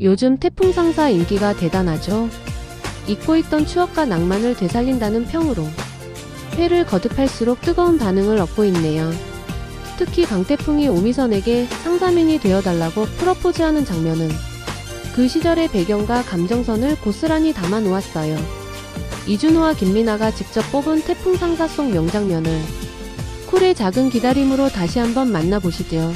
요즘 태풍 상사 인기가 대단하죠. 잊고 있던 추억과 낭만을 되살린다는 평으로 회를 거듭할수록 뜨거운 반응을 얻고 있네요. 특히 강태풍이 오미선에게 상사민이 되어달라고 프러포즈하는 장면은 그 시절의 배경과 감정선을 고스란히 담아 놓았어요. 이준호와 김민아가 직접 뽑은 태풍 상사 속 명장면을 쿨의 작은 기다림으로 다시 한번 만나보시죠.